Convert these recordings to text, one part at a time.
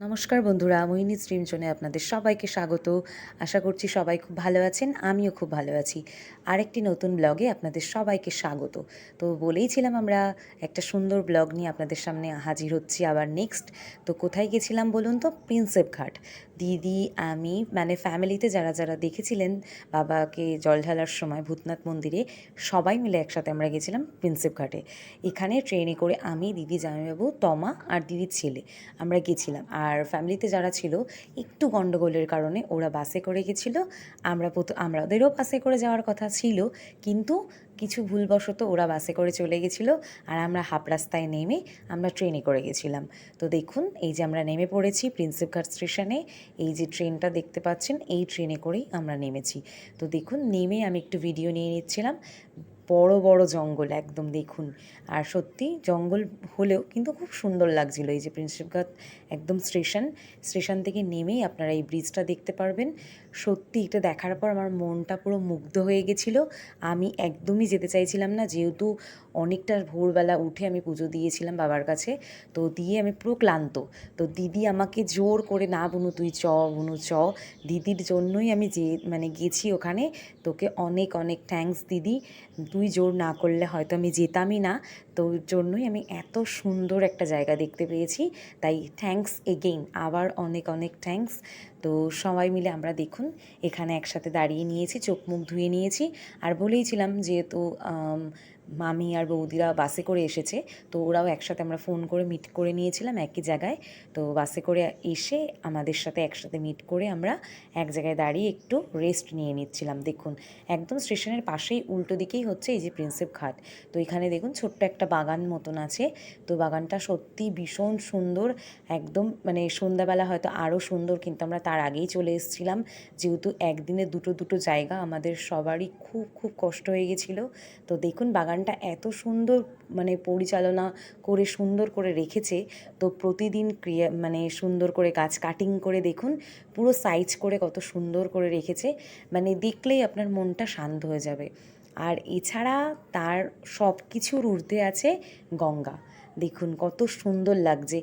নমস্কার বন্ধুরা মোহিনী স্ট্রিম জোনে আপনাদের সবাইকে স্বাগত। আশা করছি সবাই খুব ভালো আছেন, আমিও খুব ভালো আছি। আরেকটি নতুন ব্লগে আপনাদের সবাইকে স্বাগত। তো বলেইছিলাম আমরা একটা সুন্দর ব্লগ নিয়ে আপনাদের সামনে হাজির হচ্ছি আবার নেক্সট তো কোথায় গেছিলাম বলুন তো? প্রিন্সেপ ঘাট দিদি, আমি মানে ফ্যামিলিতে যারা যারা দেখেছিলেন বাবাকে জল ঢালার সময় ভূতনাথ মন্দিরে, সবাই মিলে একসাথে আমরা গেছিলাম প্রিন্সেপ ঘাটে এখানে ট্রেনে করে আমি, দিদি, জামাইবাবু, তমা আর দিদির ছেলে আমরা গেছিলাম। আর ফ্যামিলিতে যারা ছিল, একটু গণ্ডগোলের কারণে ওরা বাসে করে গেছিল। আমরা প্রথম আমাদেরও বাসে করে যাওয়ার কথা ছিল, কিন্তু কিছু ভুলবশত ওরা বাসে করে চলে গেছিল আর আমরা হাফ রাস্তায় নেমে আমরা ট্রেনে করে গেছিলাম। তো দেখুন, এই যে আমরা নেমে পড়েছি প্রিন্সেপ ঘাট স্টেশনে এই যে ট্রেনটা দেখতে পাচ্ছেন, এই ট্রেনে করেই আমরা নেমেছি। তো দেখুন, নেমে আমি একটু ভিডিও নিয়ে নিচ্ছিলাম। বড় বড় জঙ্গল, একদম দেখুন। আর সত্যি জঙ্গল হলেও কিন্তু খুব সুন্দর লাগছিল। এই যে প্রিন্সেপঘাট একদম স্টেশন স্টেশন থেকে নেমেই আপনারা এই ব্রিজটা দেখতে পারবেন। সত্যি এটা দেখার পর আমার মনটা পুরো মুগ্ধ হয়ে গেছিল। আমি একদমই যেতে চাইছিলাম না, যেহেতু অনেকটা ভোরবেলা উঠে আমি পুজো দিয়েছিলাম বাবার কাছে, তো দিয়ে আমি পুরো ক্লান্ত। তো দিদি আমাকে জোর করে, না বুনু, তুই চ, বুনু, চ। দিদির জন্যই আমি যে মানে গেছি ওখানে। তোকে অনেক অনেক থ্যাঙ্কস দিদি। তুই জোর না করলে হয়তো আমি যেতামই না। তোর জন্যই আমি এত সুন্দর একটা জায়গা দেখতে পেয়েছি। তাই থ্যাংকস এগেইন আবার অনেক অনেক থ্যাংকস তো সবাই মিলে আমরা দেখুন, এখানে একসাথে দাঁড়িয়ে নিয়েছি, চোখ মুখ ধুয়ে নিয়েছি। আর বলেইছিলাম যেহেতু মামি আর বৌদিরা বাসে করে এসেছে। তো ওরাও একসাথে আমরা ফোন করে মিট করে নিয়েছিলাম একই জায়গায়। তো বাসে করে এসে আমাদের সাথে একসাথে মিট করে আমরা এক জায়গায় দাঁড়িয়ে একটু রেস্ট নিয়ে নিচ্ছিলাম। দেখুন, একদম স্টেশনের পাশেই উল্টো দিকেই হচ্ছে এই যে প্রিন্সেপ ঘাট। তো এখানে দেখুন ছোট্ট একটা বাগান মতন আছে। তো বাগানটা সত্যি ভীষণ সুন্দর, একদম মানে সন্ধ্যাবেলা হয়তো আরও সুন্দর, কিন্তু আমরা তার আগেই চলে এসেছিলাম। যেহেতু একদিনে দুটো দুটো জায়গা আমাদের সবারই খুব খুব কষ্ট হয়ে গেছিল। তো দেখুন বাগানটা এত সুন্দর মানে পরিচালনা করে, সুন্দর করে রেখেছে। তো প্রতিদিন ক্রিয়া মানে সুন্দর করে গাছ কাটিং করে দেখুন, পুরো সাইজ করে কত সুন্দর করে রেখেছে। মানে দেখলেই আপনার মনটা শান্ত হয়ে যাবে। আর এছাড়া তার সব কিছুর ঊর্ধ্বে আছে গঙ্গা। দেখুন কত সুন্দর লাগছে।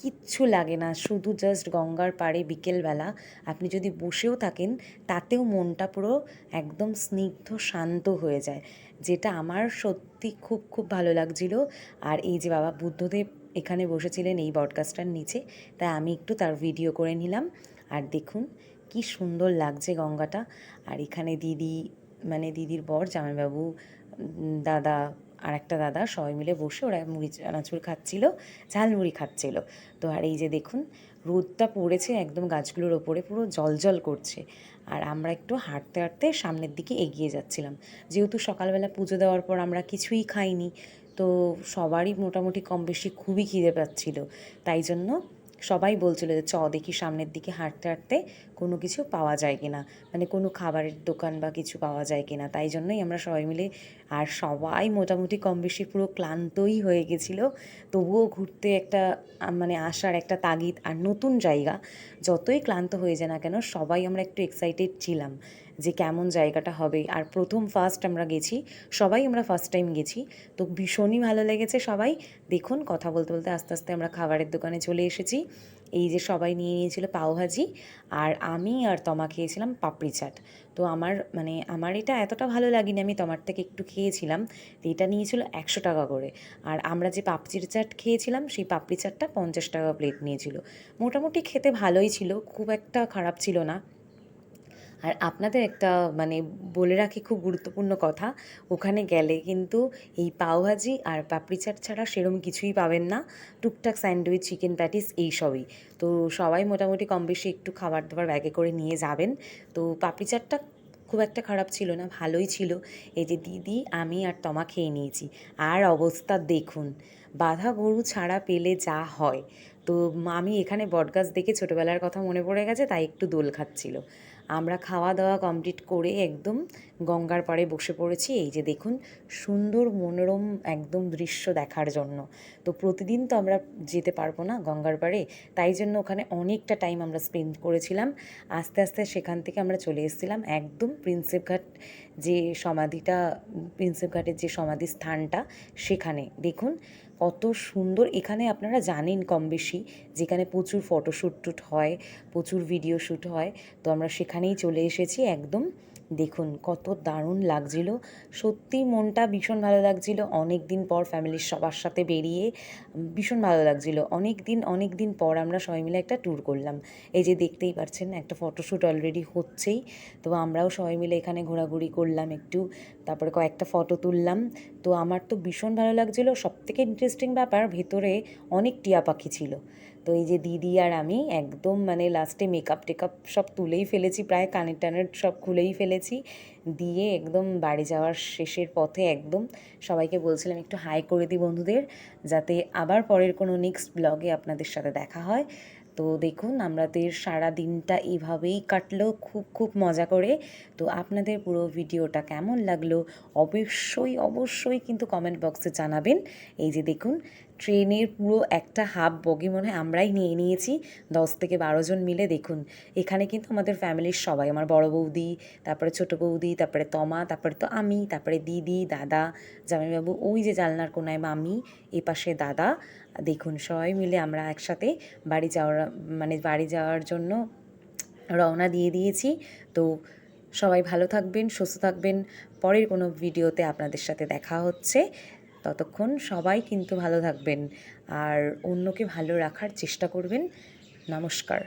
কিচ্ছু লাগে না, শুধু জাস্ট গঙ্গার পাড়ে বিকেলবেলা আপনি যদি বসেও থাকেন, তাতেও মনটা পুরো একদম স্নিগ্ধ, শান্ত হয়ে যায়। যেটা আমার সত্যি খুব খুব ভালো লাগছিল। আর এই যে বাবা বুদ্ধদেব এখানে বসেছিলেন এই বডকাস্টার নিচে, তাই আমি একটু তার ভিডিও করে নিলাম। আর দেখুন কি সুন্দর লাগছে গঙ্গাটা। আর এখানে দিদি মানে দিদির বর, জামাইবাবু দাদা আর একটা দাদা সবাই মিলে বসে ওরা মুড়ি চানাচুর খাচ্ছিল, ঝালমুড়ি খাচ্ছিল। তো আর এই যে দেখুন, রোদটা পড়েছে একদম গাছগুলোর ওপরে, পুরো জলজল করছে। আর আমরা একটু হাঁটতে হাঁটতে সামনের দিকে এগিয়ে যাচ্ছিলাম। যেহেতু সকালবেলা পুজো দেওয়ার পর আমরা কিছুই খাইনি, তো সবারই মোটামুটি কম বেশি খুবই খিদে পাচ্ছিল। তাই জন্য সবাই বলছিল যে চ, দেখি সামনের দিকে হাঁটতে হাঁটতে কোনো কিছু পাওয়া যায় কিনা। মানে কোনো খাবারের দোকান বা কিছু পাওয়া যায় কিনা। তাই জন্যই আমরা সবাই মিলে, আর সবাই মোটামুটি কম বেশি পুরো ক্লান্তই হয়ে গেছিল। তবুও ঘুরতে একটা মানে আসার একটা তাগিদ আর নতুন জায়গা, যতই ক্লান্ত হয়ে যায় না কেন, সবাই আমরা একটু এক্সাইটেড ছিলাম। যে কেমন জায়গাটা হবে। আর প্রথম ফার্স্ট আমরা গেছি, সবাই আমরা ফার্স্ট টাইম গেছি। তো ভীষণই ভালো লেগেছে সবাই। দেখুন, কথা বলতে বলতে আস্তে আস্তে আমরা খাবারের দোকানে চলে এসেছি। এই যে সবাই নিয়ে নিয়েছিল পাওভাজি আর আমি আর তমা খেয়েছিলাম পাপড়ি চাট। তো আমার মানে আমার এটা এতটা ভালো লাগেনি, আমি তোমার থেকে একটু খেয়েছিলাম। তো এটা নিয়েছিল একশো টাকা করে। আর আমরা যে পাপড়ির চাট খেয়েছিলাম, সেই পাপড়ি চাটটা পঞ্চাশ টাকা প্লেট নিয়েছিল। মোটামুটি খেতে ভালোই ছিল, খুব একটা খারাপ ছিল না। আর আপনাদের একটা মানে বলে রাখি খুব গুরুত্বপূর্ণ কথা, ওখানে গেলে কিন্তু এই পাওভাজি আর পাপড়ি চাট ছাড়া সেরম কিছুই পাবেন না। টুকটাক স্যান্ডউইচ, চিকেন প্যাটিস এইসবই তো সবাই মোটামুটি কম বেশি একটু খাবার দাবার ব্যাগে করে নিয়ে যাবেন। তো পাপড়ি চাটটা খুব একটা খারাপ ছিল না, ভালোই ছিল। এই যে দিদি, আমি আর তমা খেয়ে নিয়েছি। আর অবস্থা দেখুন, বাধা গরু ছাড়া পেলে যা হয়। তো আমি এখানে বটগাছ দেখে ছোটোবেলার কথা মনে পড়ে গেছে, তাই একটু দোল খাচ্ছিল। আমরা খাওয়া দাওয়া কমপ্লিট করে একদম গঙ্গার পাড়ে বসে পড়েছি। এই যে দেখুন, সুন্দর মনোরম একদম দৃশ্য দেখার জন্য। তো প্রতিদিন তো আমরা যেতে পারব না গঙ্গার পাড়ে, তাই জন্য ওখানে অনেকটা টাইম আমরা স্পেন্ড করেছিলাম। আস্তে আস্তে সেখান থেকে আমরা চলে এসেছিলাম একদম প্রিন্সেপ ঘাট যে সমাধিটা, প্রিন্সেপ ঘাটের যে সমাধি স্থানটা, সেখানে দেখুন কত সুন্দর। এখানে আপনারা জানেন কম বেশি যেখানে প্রচুর ফটোশ্যুট টুট হয়, প্রচুর ভিডিও শ্যুট হয়। তো আমরা সেখানেই চলে এসেছি একদম দেখুন, কত দারুণ লাগছিল। সত্যি মনটা ভীষণ ভালো লাগছিল। অনেক দিন পর ফ্যামিলির সবার সাথে বেরিয়ে ভীষণ ভালো লাগছিল। অনেক দিন অনেক দিন পর আমরা সবাই মিলে একটা ট্যুর করলাম। এই যে দেখতেই পাচ্ছেন, একটা ফটোশ্যুট অলরেডি হচ্ছেই। তো আমরাও সবাই মিলে এখানে ঘোরাঘুরি করলাম একটু, তারপরে কয়েকটা ফটো তুললাম। তো আমার তো ভীষণ ভালো লাগছিল। সব থেকে ইন্টারেস্টিং ব্যাপার, ভেতরে অনেক টিয়া পাখি ছিল। তো এই যে দিদি আর আমি একদম মানে লাস্টে মেকআপ টেকআপ সব তুলেই ফেলেছি, প্রায় কানের টানের সব খুলেই ফেলেছি। দিয়ে একদম বাড়ি যাওয়ার শেষের পথে একদম সবাইকে বলছিলাম একটু হাই করে দিই বন্ধুদের, যাতে আবার পরের কোনো নেক্সট ব্লগে আপনাদের সাথে দেখা হয়। তো দেখুন, আমাদের সারা দিনটা এভাবেই কাটলো, খুব খুব মজা করে। তো আপনাদের পুরো ভিডিওটা কেমন লাগল, অবশ্যই অবশ্যই কিন্তু কমেন্ট বক্সে জানাবেন। এই যে দেখুন, ট্রেনের পুরো একটা হাফ বগি মনে হয় আমরাই নিয়ে নিয়েছি, দশ থেকে বারো জন মিলে দেখুন। এখানে কিন্তু আমাদের ফ্যামিলির সবাই, আমার বড় বৌদি, তারপরে ছোট বৌদি, তারপরে তমা, তারপরে তো আমি, তারপরে দিদি, দাদা, জামাইবাবু, ওই যে জালনার কোনায় মামি এ পাশে দাদা দেখুন, সবাই মিলে আমরা একসাথে বাড়ি যাওয়ার মানে বাড়ি যাওয়ার জন্য রওনা দিয়ে দিয়েছি। তো সবাই ভালো থাকবেন, সুস্থ থাকবেন। পরের কোনো ভিডিওতে আপনাদের সাথে দেখা হচ্ছে। ততক্ষণ সবাই কিন্তু ভালো থাকবেন আর অন্যকে ভালো রাখার চেষ্টা করবেন। নমস্কার।